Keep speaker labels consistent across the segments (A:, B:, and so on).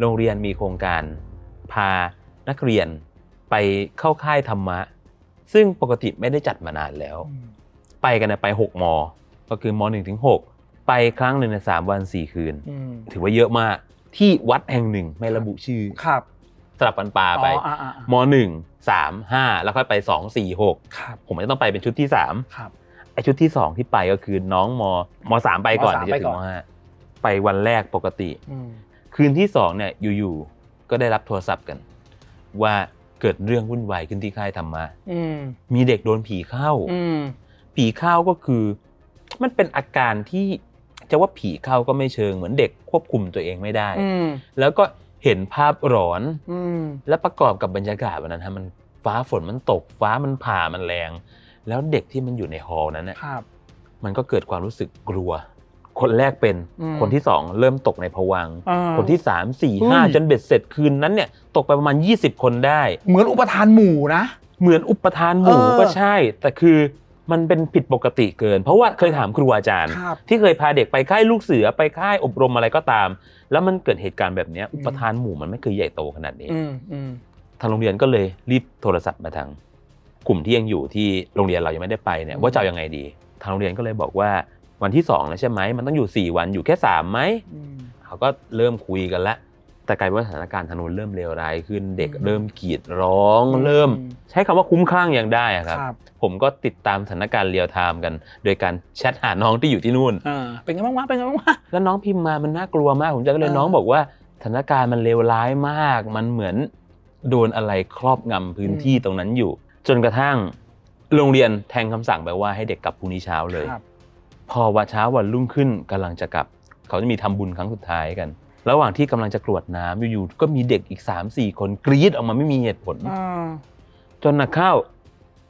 A: โรงเรียนมีโครงการ พานักเรียนไปเข้าค่ายธรรมะ ซึ่งปกติไม่ได้จัดมานานแล้ว ไปกันนะไป6มก็คือม1ถึง6ไปครั้งหนึ่งใน3วัน4คืน
B: อืม
A: ถือว่าเยอะมากที่วัดแห่งหนึ่งไม่ระบุชื่อ
B: ครับ
A: สลับฟันปลาไป
B: อ๋ออ่าอ่าอ่าม
A: หนึ่งสามห้าแล้วค่อยไปสองสี่หก
B: ครับ
A: ผมจะต้องไปเป็นชุดที่สาม
B: ครับ
A: ไอชุดที่สองที่ไปก็คือน้องมมสามไปก่อน
B: มสาม
A: ที่จะ
B: ไป
A: ถึ
B: ก่
A: ง
B: อน
A: มห้าไปวันแรกปกติ
B: อืม
A: คืนที่สองเนี่ยอยู่ๆก็ได้รับโทรศัพท์กัน ว่าเกิดเรื่องวุ่นวายขึ้นที่ค่ายธรรมะ
B: อืม
A: มีเด็กโดนผีเข้า
B: อืม
A: ผีเข้าก็คือ มันเป็นอาการที่จะว่าผีเข้าก็ไม่เชิงเหมือนเด็กควบคุมตัวเองไม่ได้
B: อืม
A: แล้วก็เห็นภาพหลอน
B: อืม
A: และประกอบกับบรรยากาศวันนั้นฮะมันฟ้าฝนมันตก ฟ้ามันผ่ามันแรง แล้วเด็กที่มันอยู่ในฮอลล์นั้นน่ะ
B: ครับ
A: มันก็เกิดความรู้สึกกลัว คนแรกเป็น
B: อืม
A: คนที่สองเริ่มตกในภวังค์
B: อ่า
A: คนที่สามสี่
B: อุ้ย
A: ห้าจนเบ็ดเสร็จคืนนั้นเนี่ยตกไปประมาณ 20 คนได้
B: เหมือนอุปทานหมู่นะ
A: เหมือนอุปทานหมู่
B: เออ
A: ก็ใช่ แต่คือมันเป็นผิดปกติเกิน เพราะว่าเคยถามครูอาจารย์
B: ครับ
A: ที่เคยพาเด็กไปค่ายลูกเสือไปค่ายอบรมอะไรก็ตาม แล้วมันเกิดเหตุการณ์แบบเนี้ย
B: อืม
A: อุปทานหมู่มันไม่เคยใหญ่โตขนาดนี้
B: อืมอืม
A: ทางโรงเรียนก็เลยรีบโทรศัพท์มาทาง กลุ่มที่ยังอยู่ที่โรงเรียนเรายังไม่ได้ไปเนี่ยว่าจะเอายังไงดี ทางโรงเรียนก็เลยบอกว่า วันที่สองแล้วใช่ไหมมันต้องอยู่4วันอยู่แค่3ไหม
B: อืม
A: เขาก็เริ่มคุยกันละแต่กลายเป็นว่าสถานการณ์ทางโน้นเริ่มเลวร้ายขึ้นเด็ก
B: อืม
A: เริ่มกรีดร้อง
B: อืม
A: เริ่ม ใช้คำว่าคุ้มคลั่งยังได้อะครับ
B: ครับ
A: ผมก็ติดตามสถานการณ์เรียลไทม์กัน โดยการแชทหาน้องที่อยู่ที่นู่น
B: อ่าเป็นไงบ้างวะเป็นไงบ้างวะ
A: แล้วน้องพิมพ์มามันน่ากลัวมากผมจะก็เลย
B: เออ
A: น้องบอกว่าสถานการณ์มันเลวร้ายมาก มันเหมือนโดนอะไรครอบงำพื้นที่ตรงนั้นอยู่ จนกระทั่งโรงเรียนแทงคำสั่งไปว่าให้เด็กกลับพรุ่งนี้เช้าเลย
B: ครับ
A: พอวันเช้าวันรุ่งขึ้นกำลังจะกลับ เขาจะมีทำบุญครั้งสุดท้ายกัน ระหว่างที่กำลังจะกรวดน้ำอยู่ๆก็มีเด็กอีก3 4คนกรีดออกมาไม่มีเหตุผล
B: อ่า
A: จนหนักเข้า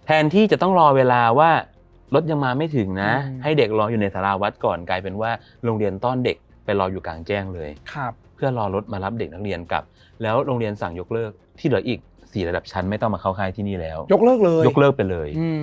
A: แทนที่จะต้องรอเวลาว่ารถยังมาไม่ถึงนะ ให้เด็กรออยู่ในสาราวัดก่อนกลายเป็นว่าโรงเรียนต้อนเด็กไปรออยู่กลางแจ้งเลย
B: ครับ
A: เพื่อรอรถมารับเด็กนักเรียนกลับ แล้วโรงเรียนสั่งยกเลิกที่เหลืออีกสี่ระดับชั้นไม่ต้องมาเข้าค่ายที่นี่แล้ว
B: ยกเลิกเลย
A: ยกเลิกไปเลย
B: อืม